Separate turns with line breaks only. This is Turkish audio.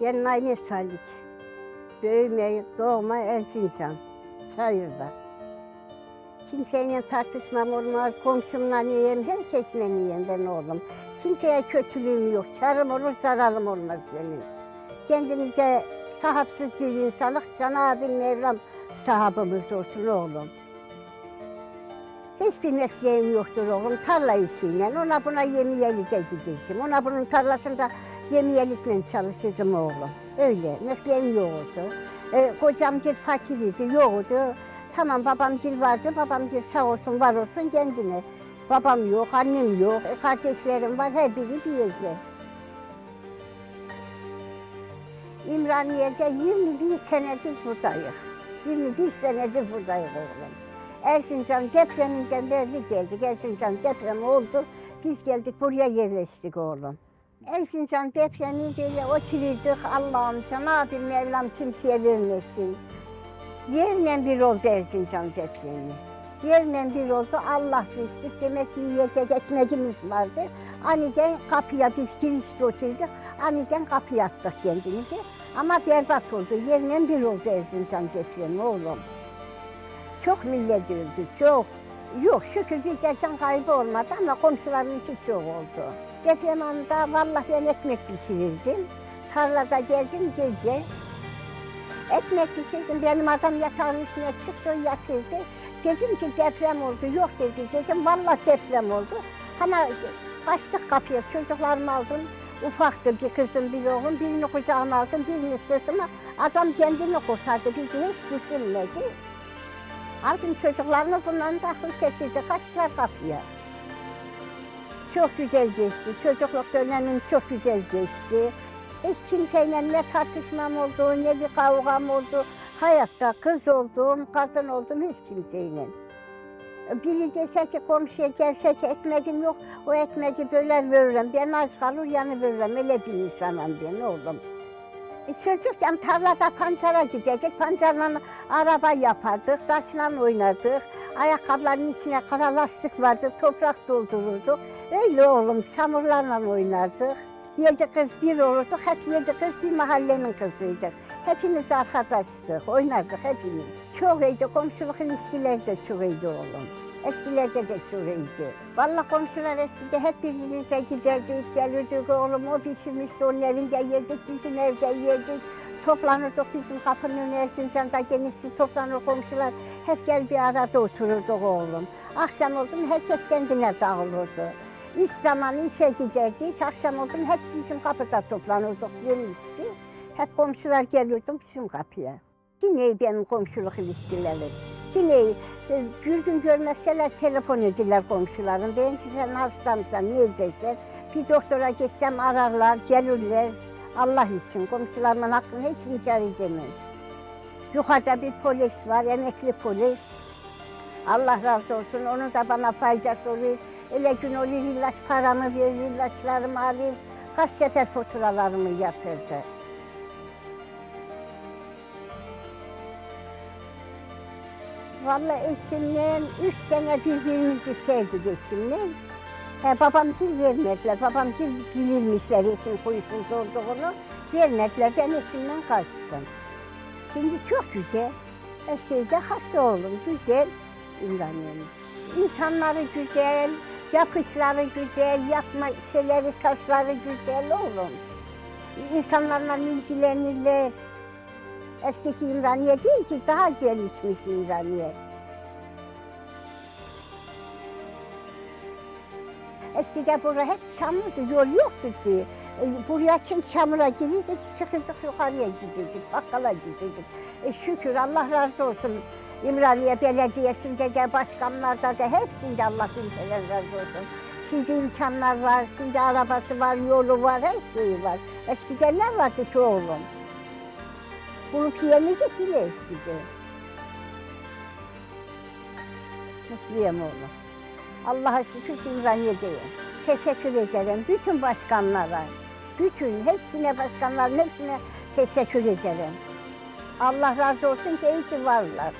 Ben Naime Salik. Büyüme, doğma Erzincan. Çayırda. Kimseyle tartışmam olmaz, komşumla yiyeyim, herkesle yiyeyim ben oğlum. Kimseye kötülüğüm yok, karım olur, zararım olmaz benim. Kendimize sahipsiz bir insanlık, Cenab-ı Mevlam sahabımız olsun oğlum. Hiçbir mesleğim yoktur oğlum, tarla işiyle. Ona buna yemiyelike gideceğim. Ona bunun tarlasında yemiyelikle çalışırdım oğlum. Öyle, mesleğim yoktu. Ee, kocamgil fakiriydi, yoktu. Tamam babamgil vardı, babamgil sağ olsun, var olsun kendine. Babam yok, annem yok, e, kardeşlerim var, her biri bir yerde. İmraniye'de 21 senedir buradayız. 21 senedir buradayız oğlum. Erzincan depreminden beri geldik. Erzincan depremi oldu. Biz geldik buraya yerleştik oğlum. Erzincan depremi böyle otururduk. Allah'ım Cenab-ı Mevlam kimseye vermesin. Yerle bir oldu Erzincan depremi. Yerle bir oldu. Allah düştük. Demek ki yiyecek ekmeğimiz vardı. Aniden kapıya biz girişte oturduk. Aniden kapıya attık kendimizi. Ama berbat oldu. Yerle bir oldu Erzincan depremi oğlum. Çok millet öldü, çok. Yok şükür bizde can kaybı olmadı ama komşularınki çok oldu. Deprem anında vallahi ben ekmek pişirirdim. Tarlada geldim gece. Ekmek pişirdim. Benim adam yatağın üstüne çıktı yatırdı. Dedim ki deprem oldu. Yok dedi. Dedim vallahi deprem oldu. Ama kaçtık kapıya çocuklarımı aldım. Ufaktı bir kızım bir oğlum. Birini kucağıma aldım birini sırtıma. Adam kendini kurtardı. Bizi hiç düşünmedi. Aldım çocuklarını bunların aklı kesildi. Kaçtılar kapıya. Çok güzel geçti. Çocukluk dönemim çok güzel geçti. Hiç kimseyle ne tartışmam oldu, ne bir kavgam oldu. Hayatta kız oldum, kadın oldum hiç kimseyle. Biri dese ki komşuya gelse ki ekmeğim yok, o ekmeği böler veririm. Ben aç kalır yanı veririm. Öyle bir insanım ben oğlum. E, çocukken tarlada pancara giderdik. Pancarla araba yapardık, taşla oynardık. Ayakkabıların içine kara lastik vardı, toprak doldururduk. Öyle oğlum, çamurlarla oynardık. Yedi kız bir olurduk, hep yedi kız bir mahallenin kızıydık. Hepimiz arkadaştık, oynardık hepimiz. Çok iyiydi, komşuluk ilişkiler de çok iyiydi oğlum. Eskilerde de iyiydi. Vallahi komşular eskide hep birbirimize giderdik, gelirdik oğlum. O pişirmişti, onun evinde yedik, bizim evde yedik. Toplanırdık bizim kapının önü Erzincan'da genişli toplanır komşular. Hep gel bir arada otururduk oğlum. Akşam oldu herkes kendine dağılırdı. İş zamanı işe giderdik, akşam oldu hep bizim kapıda toplanırdık genişti. Hep komşular gelirdi bizim kapıya. Yine benim komşuluk ilişkilerim. Yine bir gün görmezseler telefon ederler komşularım. Ben ki sen hastamsan neredeysen bir doktora geçsem ararlar, gelirler. Allah için komşularımın hakkını hiç inkar edemem. Yukarıda bir polis var, emekli polis. Allah razı olsun, onun da bana faydası olur. Öyle gün olur, ilaç paramı verir, ilaçlarımı alır. Kaç sefer faturalarımı yatırdı. Vallahi eşimle üç sene birbirimizi sevdik eşimle. He, babamcıl vermediler. Babamcıl bilirmişler eşim huysuz olduğunu. Vermediler. Ben eşimden kaçtım. Şimdi çok güzel. Her şeyde has oğlum. Güzel İmraniye'miz. İnsanları güzel, yapışları güzel, yapma şeyleri, taşları güzel oğlum. İnsanlarla ilgilenirler. Eskiki İmraniye değil ki daha gelişmiş İmraniye. Eskiden bura hep çamurdu, yol yoktu ki. E, buraya için çamura girirdik, çıkırdık yukarıya giderdik, bakkala giderdik. E, şükür Allah razı olsun. İmraniye Belediyesi'nde de, başkanlarda da hepsinde Allah bin razı olsun. Şimdi imkanlar var, şimdi arabası var, yolu var, her şeyi var. Eskiden ne vardı ki oğlum? Bulup yemedik bile eskidi. Mutluyum oğlum. Allah'a şükür İmraniye'deyim. Teşekkür ederim bütün başkanlara. Bütün, hepsine başkanların hepsine teşekkür ederim. Allah razı olsun ki iyi ki varlar.